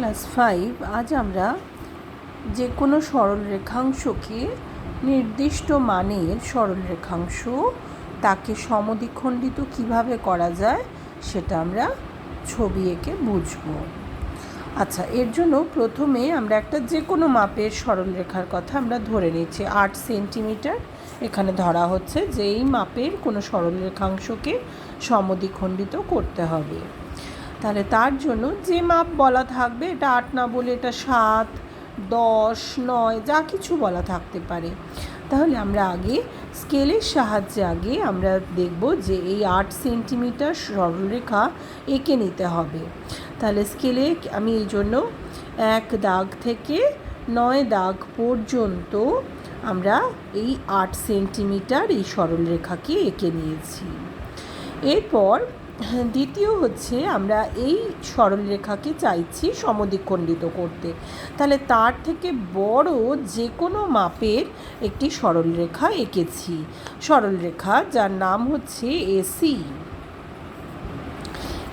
Class five, আজ আমরা যে কোনো সরল রেখাংশকে নির্দিষ্ট মানের সরল রেখাংশ তাকে সমদ্বিখণ্ডিত কীভাবে করা যায় সেটা আমরা ছবি এঁকে বুঝব। আচ্ছা এর জন্য প্রথমে আমরা একটা যে কোনো মাপের সরল রেখার কথা আমরা ধরে নিচ্ছি। আট সেন্টিমিটার, এখানে ধরা হচ্ছে যে এই মাপের কোনো সরল রেখাংশকে সমদ্বিখণ্ডিত করতে হবে। তাহলে তার জন্য যে মাপ বলা থাকবে, এটা আট না বলে এটা সাত, দশ, নয়, যা কিছু বলা থাকতে পারে। তাহলে আমরা আগে স্কেলের সাহায্যে আগে আমরা দেখব যে এই আট সেন্টিমিটার সরলরেখা এঁকে নিতে হবে। তাহলে স্কেলে আমি এই জন্য এক দাগ থেকে নয় দাগ পর্যন্ত আমরা এই আট সেন্টিমিটার এই সরলরেখাকে এঁকে নিয়েছি। এরপর দ্বিতীয় হচ্ছে আমরা এই সরলরেখাকে চাইছি সমদ্বিখণ্ডিত করতে। তাহলে তার থেকে বড় যে কোনো মাপের একটি সরলরেখা এঁকেছি। সরলরেখা যার নাম হচ্ছে এসি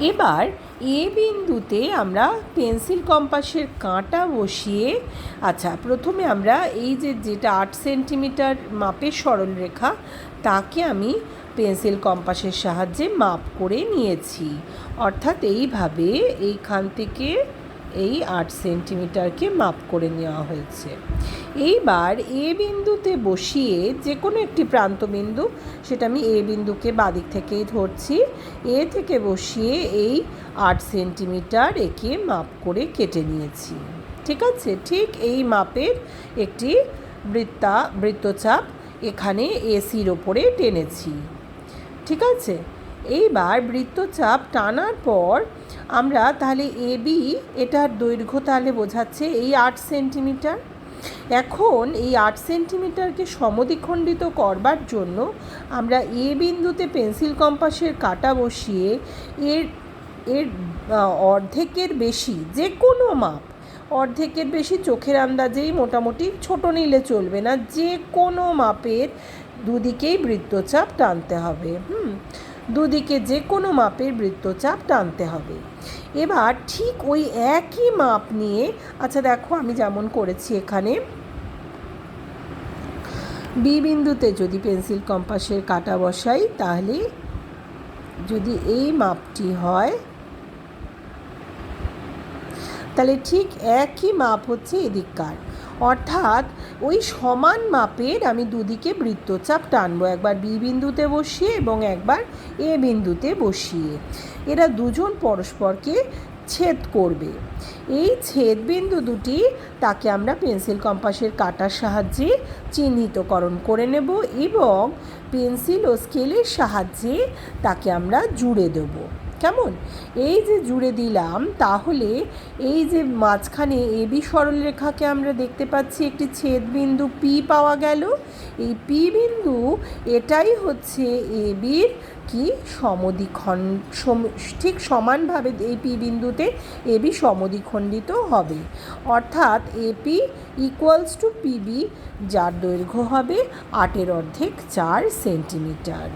এবার এ বিন্দুতে আমরা পেন্সিল কম্পাসের কাঁটা বসিয়ে আচ্ছা প্রথমে আমরা এই যে, যেটা আট সেন্টিমিটার মাপের সরলরেখা, তাকে আমি পেন্সিল কম্পাসের সাহায্যে মাপ করে নিয়েছি। অর্থাৎ এইভাবে এইখান থেকে এই আট সেন্টিমিটারকে মাপ করে নেওয়া হয়েছে। এইবার এ বিন্দুতে বসিয়ে যে কোনো একটি প্রান্ত বিন্দু, সেটা আমি এ বিন্দুকে বাদিক থেকেই ধরছি, এ থেকে বসিয়ে এই আট সেন্টিমিটার একে মাপ করে কেটে নিয়েছি। ঠিক আছে? ঠিক এই মাপের একটি বৃত্তা, বৃত্তচাপ এখানে এসির ওপরে টেনেছি। ঠিক আছে? এইবার বৃত্তচাপ টানার পর আমরা তাহলে এ বি, এটার দৈর্ঘ্য তাহলে বোঝাচ্ছে এই আট সেন্টিমিটার। এখন এই আট সেন্টিমিটারকে সমদ্বিখণ্ডিত করবার জন্য আমরা এ বিন্দুতে পেন্সিল কম্পাসের কাটা বসিয়ে এর এর অর্ধেকের বেশি যে কোনো মাপ, অর্ধেকের বেশি চোখের আন্দাজেই মোটামুটি ছোট নিলে চলবে না যে কোনো মাপের দুদিকেই বৃত্তচাপ টানতে হবে, হুম। দুদিকে যে কোনো মাপের বৃত্তচাপ টানতে হবে। এবার ঠিক ওই একই মাপ নিয়ে আচ্ছা দেখো আমি যেমন করেছি এখানে। বি বিন্দুতে যদি পেন্সিল কম্পাসের কাটা বসাই, তাহলে যদি এই মাপটি হয়, তাহলে ঠিক একই মাপ হচ্ছে এদিককার। অর্থাৎ ওই সমান মাপের আমি দুদিকে বৃত্তচাপ টানবো, একবার বি বিন্দুতে বসিয়ে এবং একবার এ বিন্দুতে বসিয়ে। এরা দুজন পরস্পরকে ছেদ করবে। এই ছেদ বিন্দু দুটি তাকে আমরা পেন্সিল কম্পাসের কাটার সাহায্যে চিহ্নিতকরণ করে নেব এবং পেন্সিল ও স্কেলের সাহায্যে তাকে আমরা জুড়ে দেবো। কেমন? এই যে জুড়ে দিলাম, তাহলে এই যে মাঝখানে এবি সরলরেখাকে আমরা দেখতে পাচ্ছি, একটি ছেদ বিন্দু পি পাওয়া গেল। এই পি বিন্দু এটাই হচ্ছে এবির কি সমদ্বিখণ্ড ঠিক সমানভাবে এই পি বিন্দুতে এবি সমদ্বিখণ্ডিত হবে। অর্থাৎ এপি ইকুয়ালস টু পিবি যার দৈর্ঘ্য হবে আটের অর্ধেক চার সেন্টিমিটার।